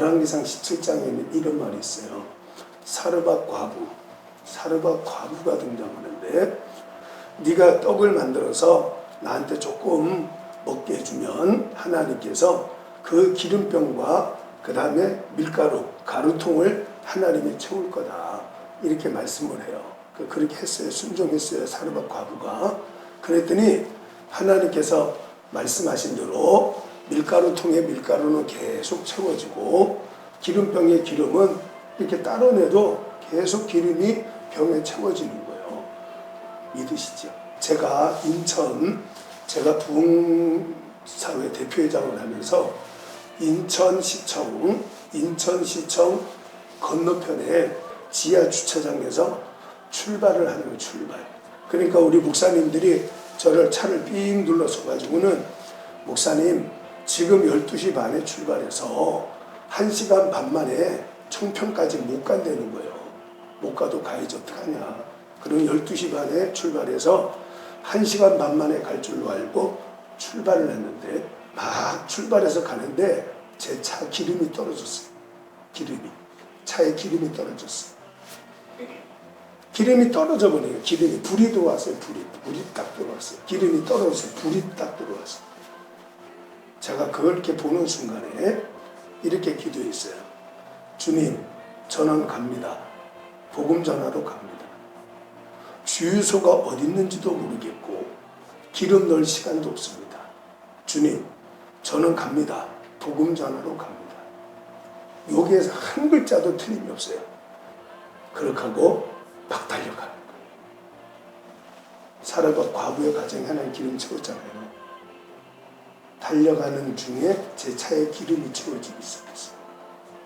열왕기상 17장에는 이런 말이 있어요. 사르밧 과부, 사르밧 과부가 등장하는데 네가 떡을 만들어서 나한테 조금 먹게 해주면 하나님께서 그 기름병과 그 다음에 밀가루, 가루통을 하나님이 채울 거다. 이렇게 말씀을 해요. 그- 그렇게 했어요. 순종했어요. 사르밧 과부가. 그랬더니 하나님께서 말씀하신 대로 밀가루통에 밀가루는 계속 채워지고 기름병의 기름은 이렇게 따로내도 계속 기름이 병에 채워지는 거예요. 믿으시죠? 제가 인천 제가 부흥사회 대표회장을 하면서 인천시청 인천시청 건너편에 지하 주차장에서 출발을 하는 출발. 그러니까 우리 목사님들이 저를 차를 삥 눌러서 가지고는 목사님 지금 12시 반에 출발해서 1시간 반 만에 청평까지 못 간다는 거예요. 못 가도 가야지 어떡하냐. 그럼 12시 반에 출발해서 1시간 반 만에 갈 줄로 알고 출발을 했는데 막 출발해서 가는데 제 차 기름이 떨어졌어요. 기름이. 차에 기름이 떨어졌어요. 기름이 떨어져 버려요. 기름이 불이 들어왔어요. 불이 불이 딱 들어왔어요. 기름이 떨어져서 불이 딱 들어왔어요. 제가 그렇게 보는 순간에 이렇게 기도했어요. 주님, 저는 갑니다. 복음 전하러 갑니다. 주유소가 어디 있는지도 모르겠고 기름 넣을 시간도 없습니다. 주님, 저는 갑니다. 복음 전하러 갑니다. 여기에서 한 글자도 틀림이 없어요. 그렇게 하고 막 달려가는 거예요. 사라가 과부의 가정에 하나님 기름 채웠잖아요. 달려가는 중에 제 차에 기름이 채워지기 시작했어요.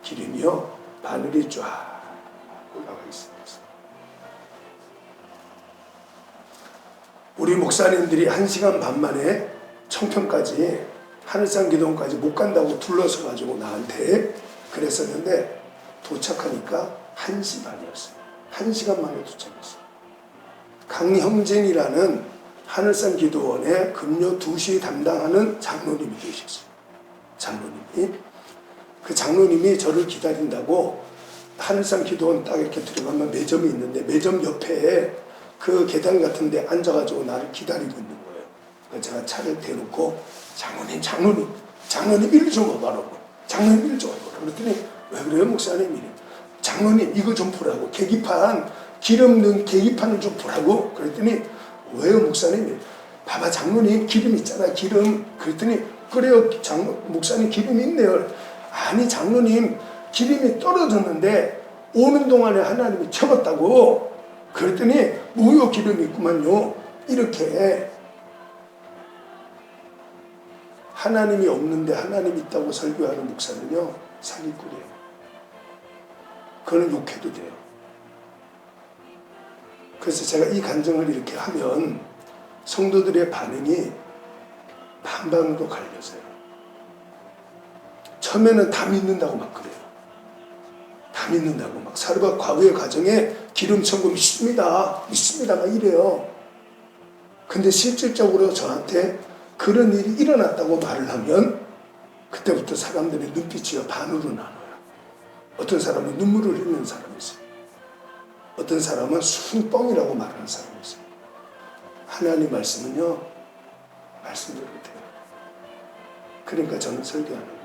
기름이요, 바늘이 쫙 올라가 있습니다. 우리 목사님들이 한 시간 반 만에 청평까지 하늘산 기동까지 못 간다고 둘러서 가지고 나한테 그랬었는데 도착하니까 1시 반이었어요. 1시간 만에 도착했어요. 강형진이라는 하늘산 기도원의 금요 2시 담당하는 장로님이 계셨어요. 장로님이. 그 장로님이 저를 기다린다고 하늘산 기도원 딱 이렇게 들어가면 매점이 있는데 매점 옆에 그 계단 같은 데 앉아가지고 나를 기다리고 있는 거예요. 그래서 제가 차를 대놓고 장로님, 장로님, 장로님 일 좀 와봐라고. 장로님 일 좀 와봐라. 그랬더니 왜 그래요, 목사님? 이래. 장로님 이거 좀 보라고. 계기판, 기름 넣은 계기판을 좀 보라고. 그랬더니 왜요, 목사님? 봐봐, 장로님 기름 있잖아, 기름. 그랬더니 그래요, 장, 목사님 기름 있네요. 아니, 장로님 기름이 떨어졌는데 오는 동안에 하나님이 채웠다고. 그랬더니 무효 기름이 있구만요. 이렇게 하나님이 없는데 하나님 있다고 설교하는 목사는요 사기꾼이에요. 그거는 욕해도 돼요. 그래서 제가 이 간증을 이렇게 하면 성도들의 반응이 반방도 갈려서요. 처음에는 다 믿는다고 막 그래요. 다 믿는다고 막 사르밧 과부의 가정에 기름 천금 믿습니다. 믿습니다. 막 이래요. 근데 실질적으로 저한테 그런 일이 일어났다고 말을 하면 그때부터 사람들의 눈빛이 반으로 나눠요. 어떤 사람은 눈물을 흘리는 사람이 있어요. 어떤 사람은 순 뻥이라고 말하는 사람이 있어요. 하나님 말씀은요, 말씀대로 돼요. 그러니까 저는 설교하는 거예요.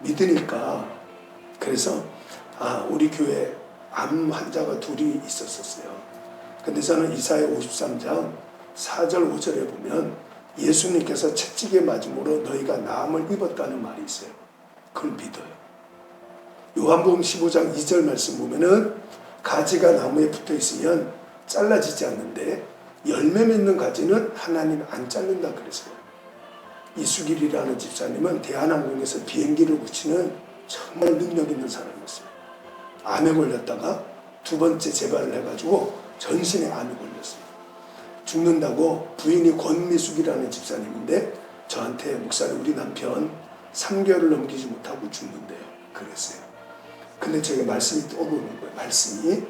믿으니까, 그래서, 아, 우리 교회 암 환자가 둘이 있었었어요. 근데 저는 이사야 53장 4절 5절에 보면 예수님께서 채찍에 맞음으로 너희가 나음을 입었다는 말이 있어요. 그걸 믿어요. 요한복음 15장 2절 말씀 보면은 가지가 나무에 붙어 있으면 잘라지지 않는데 열매 맺는 가지는 하나님 안 자른다 그랬어요. 이수길이라는 집사님은 대한항공에서 비행기를 고치는 정말 능력 있는 사람이었어요. 암에 걸렸다가 두 번째 재발을 해가지고 전신에 암이 걸렸어요. 죽는다고 부인이 권미숙이라는 집사님인데 저한테 목사님 우리 남편 3개월을 넘기지 못하고 죽는데요. 그랬어요. 근데 제가 말씀이 떠오르는 거예요. 말씀이.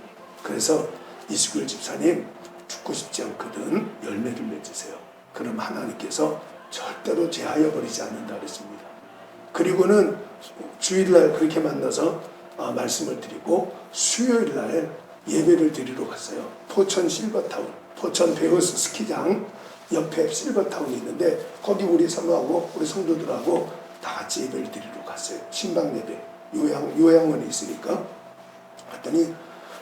그래서 이수길 집사님 죽고 싶지 않거든 열매를 맺으세요. 그럼 하나님께서 절대로 제하여 버리지 않는다 그랬습니다. 그리고는 주일날 그렇게 만나서 아, 말씀을 드리고 수요일날 예배를 드리러 갔어요. 포천 실버타운, 포천 베어스 스키장 옆에 실버타운이 있는데 거기 우리 성하고 우리 성도들하고 다 같이 예배를 드리러 갔어요. 신방 예배 요양 요양원에 있으니까 갔더니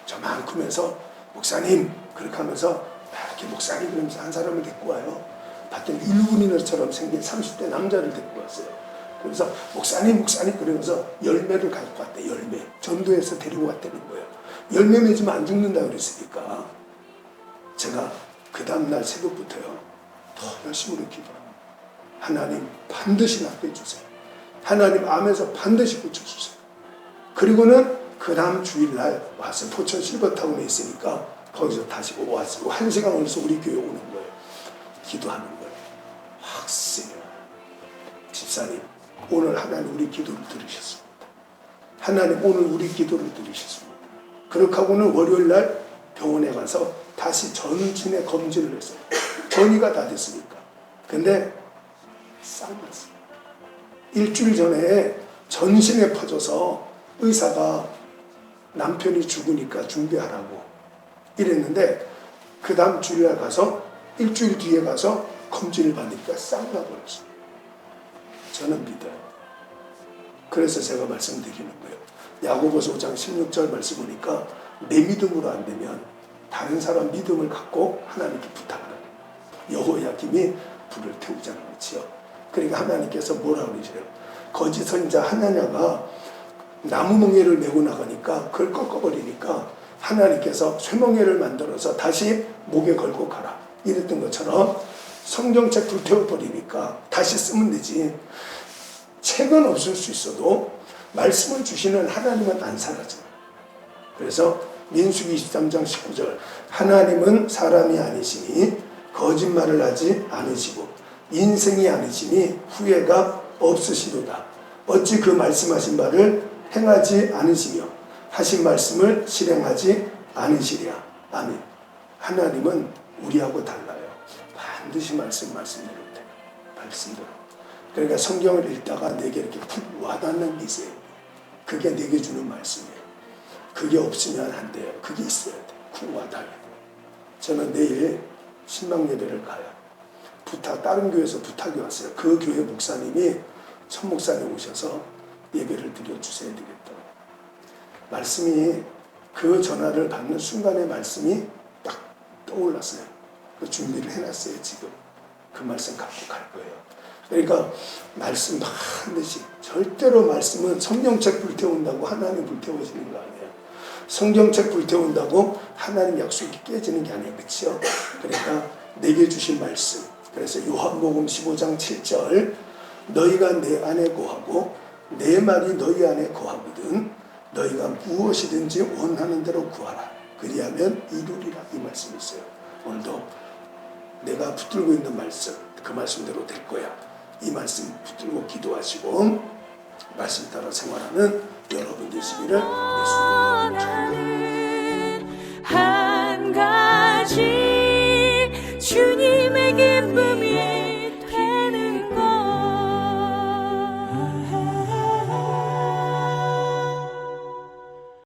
저만큼에서 목사님 그렇게 하면서 이렇게 목사님 그러면서 한 사람을 데리고 와요. 봤더니 일본인처럼 생긴 30대 남자를 데리고 왔어요. 그래서 목사님 목사님 그러면서 열매를 갖고 왔대 열매 전도해서 데리고 왔다는 거예요. 열매 맺으면 안 죽는다 그랬으니까 제가 그 다음날 새벽부터요 더 열심으로 기도합니다. 하나님 반드시 낫게 해주세요. 하나님 암에서 반드시 고쳐주세요. 그리고는 그 다음 주일날 와서 포천 실버타운에 있으니까 거기서 다시 왔어요. 한 시간 걸려서 우리 교회 오는 거예요. 기도하는 거예요. 학생 집사님 오늘 하나님 우리 기도를 들으셨습니다. 하나님 오늘 우리 기도를 들으셨습니다. 그렇게 하고는 월요일 날 병원에 가서 다시 전신의 검진을 했어요. 전이가 다 됐으니까. 근데 쌍났어요. 일주일 전에 전신에 퍼져서 의사가 남편이 죽으니까 준비하라고 이랬는데 그 다음 주일날 가서 일주일 뒤에 가서 검진을 받으니까 쌍나 버렸어요. 저는 믿어요. 그래서 제가 말씀드리는 거예요. 야고보서 5장 16절 말씀 보니까 내 믿음으로 안 되면 다른 사람 믿음을 갖고 하나님께 부탁하라. 여호야김이 불을 태우자는 거지요. 그러니까 하나님께서 뭐라 그러시래요? 거짓 선자 하나냐가 나무 멍에를 메고 나가니까 그걸 꺾어버리니까 하나님께서 쇠멍에를 만들어서 다시 목에 걸고 가라. 이랬던 것처럼 성경책 불태워버리니까 다시 쓰면 되지. 책은 없을 수 있어도 말씀을 주시는 하나님은 안 사라져. 그래서 민수기 23장 19절 하나님은 사람이 아니시니 거짓말을 하지 않으시고 인생이 아니시니 후회가 없으시도다. 어찌 그 말씀하신 바를 행하지 않으시며 하신 말씀을 실행하지 않으시랴. 아멘. 하나님은 우리하고 달라요. 반드시 말씀 말씀대로 돼. 말씀대로. 그러니까 성경을 읽다가 내게 이렇게 푹 와닿는 게 있어요. 그게 내게 주는 말씀이에요. 그게 없으면 안 돼요. 그게 있어야 돼. 쿵 와닿아야 돼. 저는 내일 신방 예배를 가요. 부탁, 다른 교회에서 부탁이 왔어요. 그 교회 목사님이 천 목사님 오셔서 예배를 드려 주셔야 되겠다. 말씀이 그 전화를 받는 순간의 말씀이 딱 떠올랐어요. 그 준비를 해놨어요, 지금. 그 말씀 갖고 갈 거예요. 그러니까 말씀 반드시 절대로 말씀은 성경책 불태운다고 하나님 불태우시는 거 아니에요. 성경책 불태운다고 하나님 약속이 깨지는 게 아니에요. 그렇죠? 그러니까 내게 주신 말씀. 그래서 요한복음 15장 7절 너희가 내 안에 거하고 내 말이 너희 안에 거하거든 너희가 무엇이든지 원하는 대로 구하라. 그리하면 이루리라 이 말씀이 있어요. 오늘도 내가 붙들고 있는 말씀 그 말씀대로 될 거야. 이 말씀 붙들고 기도하시고 말씀 따라 생활하는 여러분 되시기를 축원합니다.